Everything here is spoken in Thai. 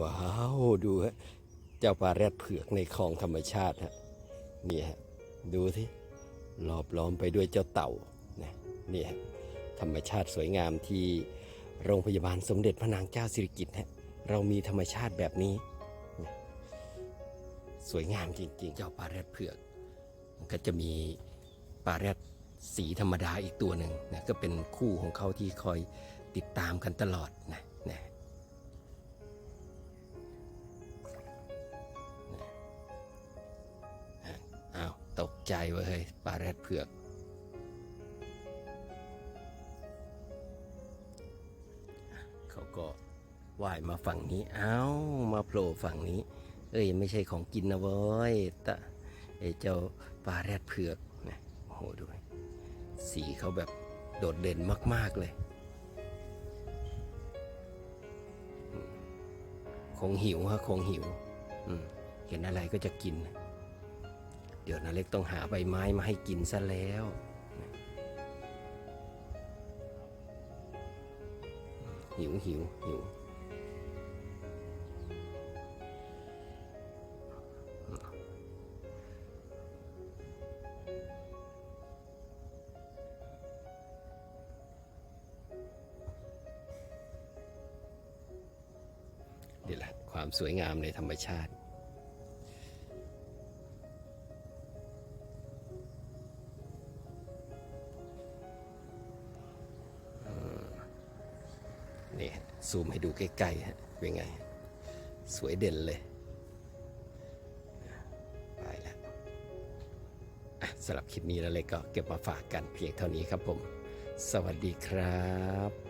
ว้าวดูฮะเจ้าปลาแรดเผือกในคลองธรรมชาติฮะนี่ฮะดูที่รอบล้อมไปด้วยเจ้าเต่านะนี่ฮะธรรมชาติสวยงามที่โรงพยาบาลสมเด็จพระนางเจ้าสิริกิติ์ฮะเรามีธรรมชาติแบบนี้นะสวยงามจริงๆ เจ้าปลาแรดเผือกมันก็จะมีปลาแรดสีธรรมดาอีกตัวหนึ่งนะก็เป็นคู่ของเขาที่คอยติดตามกันตลอดนะ ใจว้เฮ้ยปลาแรดเผือก เขาก็ว่ายมาฝั่งนี้ เอ้า มาโผล่ฝั่งนี้ เอ้ย ไม่ใช่ของกินนะเว้ยต่ไอ้เจ้าปลาแรดเผือกนะโอ้โหดูสีเขาแบบโดดเด่นมาก ๆ เลย คงหิวฮะคงหิวอืมเห็นอะไรก็จะกิน เดี๋ยวนาเล็กต้องหาใบไม้มาให้กินซะแล้ว หิวหิวหิวนี่แหละความสวยงามในธรรมชาติ นี่ซูมให้ดูใกล้ๆฮะเป็นไง สวยเด่นเลย ไปแล้วอะสำหรับคลิปนี้แล้วเลยก็เก็บมาฝากกันเพียงเท่านี้ครับผม สวัสดีครับ